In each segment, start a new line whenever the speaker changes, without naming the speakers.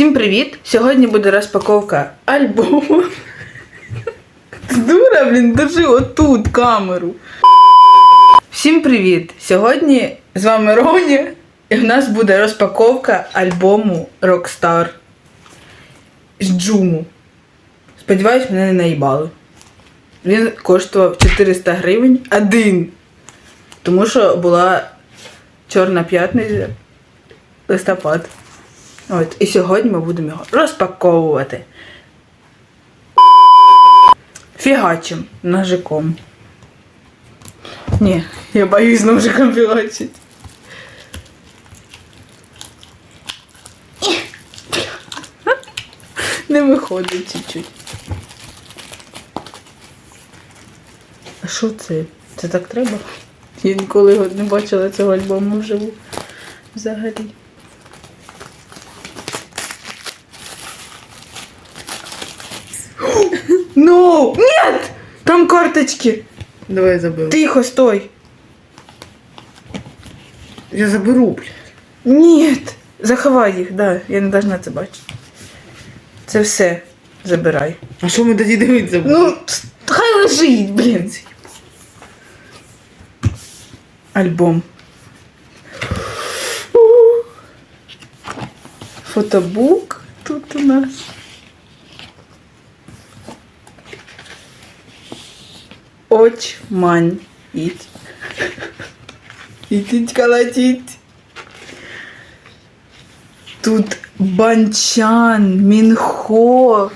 Всім привіт! Сьогодні буде розпаковка альбому. Дура, блін, держи отут камеру. Всім привіт! Сьогодні з вами Роня, і в нас буде розпаковка альбому Rockstar з Джуму. Сподіваюсь, мене не наїбали. Він коштував 400 гривень один. Тому що була Чорна п'ятниця, листопад. От, і сьогодні ми будемо його розпаковувати. Фігачим ножиком. Ні, я боюсь ножиком фігачить. Не виходить чуть-чуть. А що це? Це так треба? Я ніколи не бачила цього альбому вживу. Взагалі. Ну, Там карточки.
Давай я заберу.
Тихо, стой.
Я заберу, блядь.
Нет. Заховай їх, да. Я не должна це бачити. Це все. Забирай.
А що ми тоді дивитися?
Ну, хай лежить, блін. Альбом. Фотобук тут у нас. Очмань. Іть. Ідіть колотіть. Тут банчан, мінхо.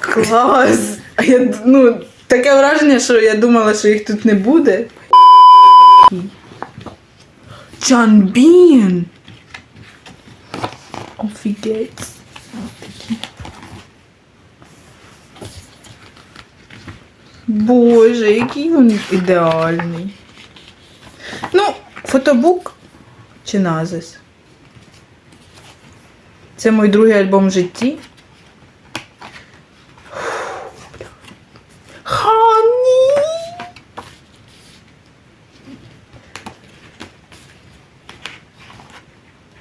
Клас! Я ну, таке враження, що я думала, що їх тут не буде. Чанбін! Офігеть. Такі. Боже, який він ідеальний. Ну, фотобук чи назис? Це мій другий альбом в житті. Хані!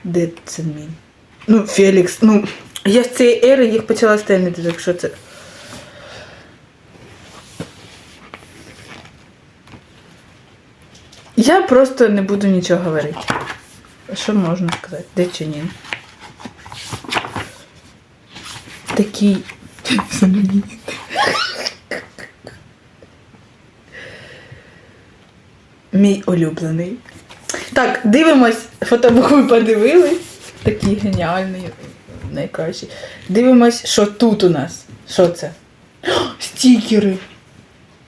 Де це мій? Ну, Фелікс, ну, я з цієї ери їх почала стельнити, так що це. Я просто не буду нічого говорити. Що можна сказати? Де Ченін? Такий. Мій улюблений. Так, дивимось, фотобук ми подивились. Такий геніальний, найкращий. Дивимось, що тут у нас. Що це? Стікери.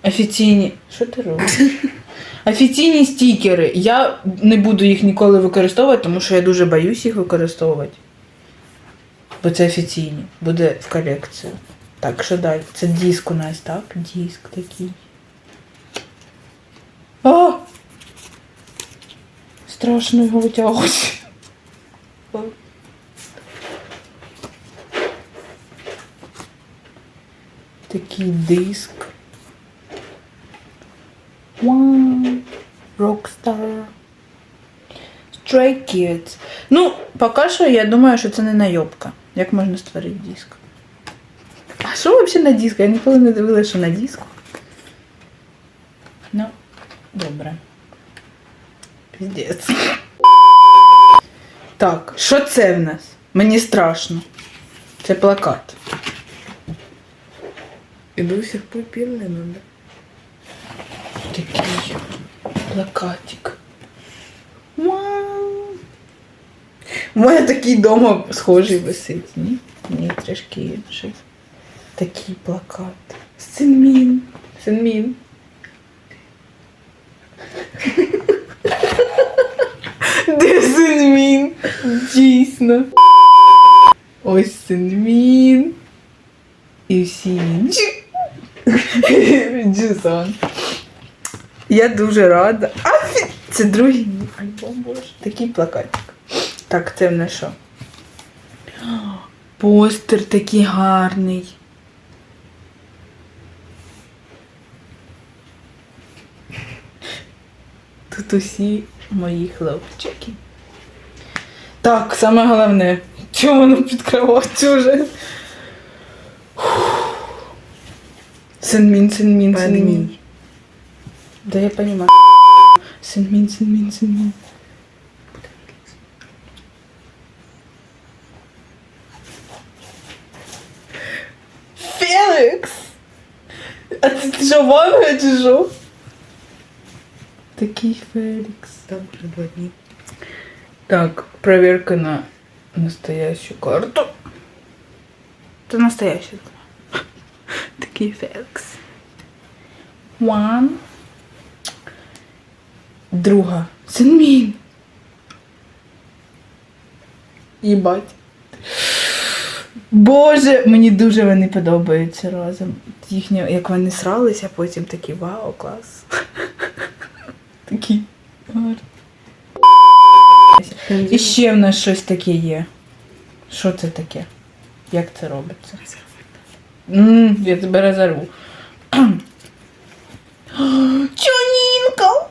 Офіційні. Що ти робиш? Офіційні стікери. Я не буду їх ніколи використовувати, тому що я дуже боюсь їх використовувати. Бо це офіційні. Буде в колекцію. Так, що далі? Це диск у нас, так? Диск такий. А! Страшно його витягувати. Такий диск. Вау. Rockstar. Stray Kids. Ну, поки що я думаю, що це не найобка. Як можна створити диск? А що взагалі на диску? Я ніколи не дивилася, що на диску. Ну, добре. Піздець. Так, що це в нас? Мені страшно. Це плакат.
І до сих пор пільне надо.
Такий плакатик. У такий дома схожий висить, ні? Ні, трішки інший. Такий плакат. Синмін. Синмін. Де Синмін? Дійсно. Ось Синмін. І всі інші. Джусон. Я дуже рада. Афі... Це другий альбом, боже. Такий плакатик. Так, це в нас що? Постер такий гарний. Тут усі мої хлопчики. Так, саме головне. Чому воно під кроваттю вже? Синмін, синмін, синмін. Да я понимаю. Синмін, синмін, синмін. Фелікс! А ти, ти що, чи що? Такий Фелікс.
Так, вже два дні.
Так, проверка на настоящую карту. Это настоящая. Такие Феликс. One. Друга. Синмін. Їбать. Боже, мені дуже вони подобаються разом. Їхні, як вони сралися, потім такі вау, клас. Такі. І ще в нас щось таке є. Що це таке? Як це робиться? Ммм, я тебе розорву. Чонінка!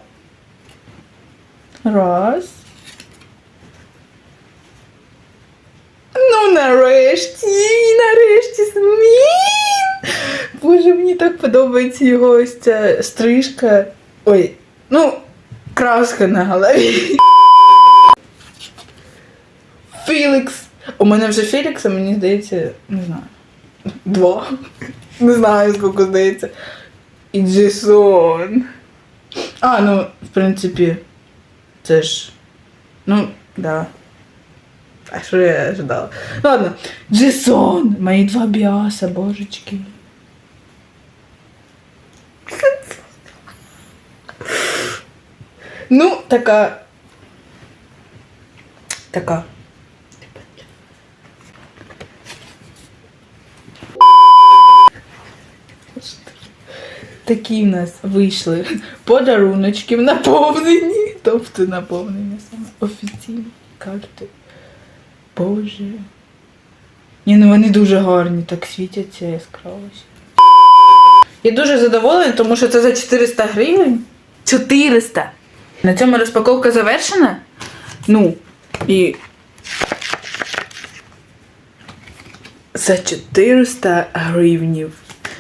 Раз. Ну, нарешті, нарешті змін. Боже, мені так подобається його ось ця стрижка. Ой, ну, краска на голові. Фелікс. У мене вже Фелікса, мені здається, не знаю. Два. Не знаю, скільки здається. І Джейсон. А, ну, в принципі, це ж. Ну, да. А що я ожидала? Ладно, Джейсон! Мої два біаса, божечки. Ну, така. Така. Такі в нас вийшли подаруночки в наповнені. Тобто наповнення саме офіційні карти. Боже. Ні, ну вони дуже гарні, так світяться яскраво. Я дуже задоволена, тому що це за 400 гривень. 400! На цьому розпаковка завершена. Ну, і. За 400 гривнів.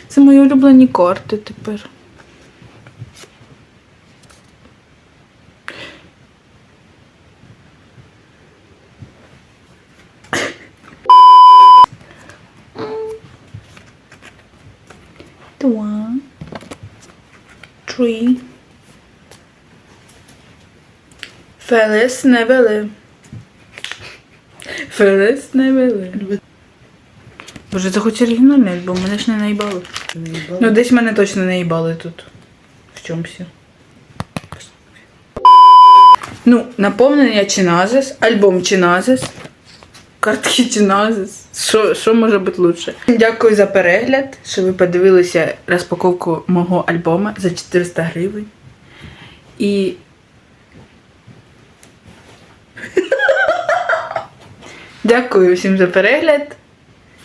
Це мої улюблені карти тепер. Фелес не вели. Фелес не вели. Боже, це хоч оригінальний альбом, мене ж не наїбали. Ну, десь мене точно наїбали тут. В чомусь. Ну, наповнення Чиназис, альбом Чиназис, картки Чиназис. Що, що може бути лучше? Дякую за перегляд, що ви подивилися розпаковку мого альбому за 400 гривень. І. Дякую всім за перегляд.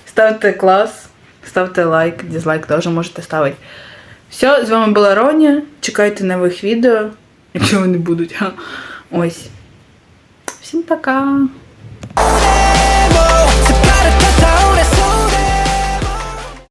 Ставте клас, ставте лайк, дизлайк теж можете ставити. Все, з вами була Роня. Чекайте нових відео, якщо вони будуть. Ось. Всім пока!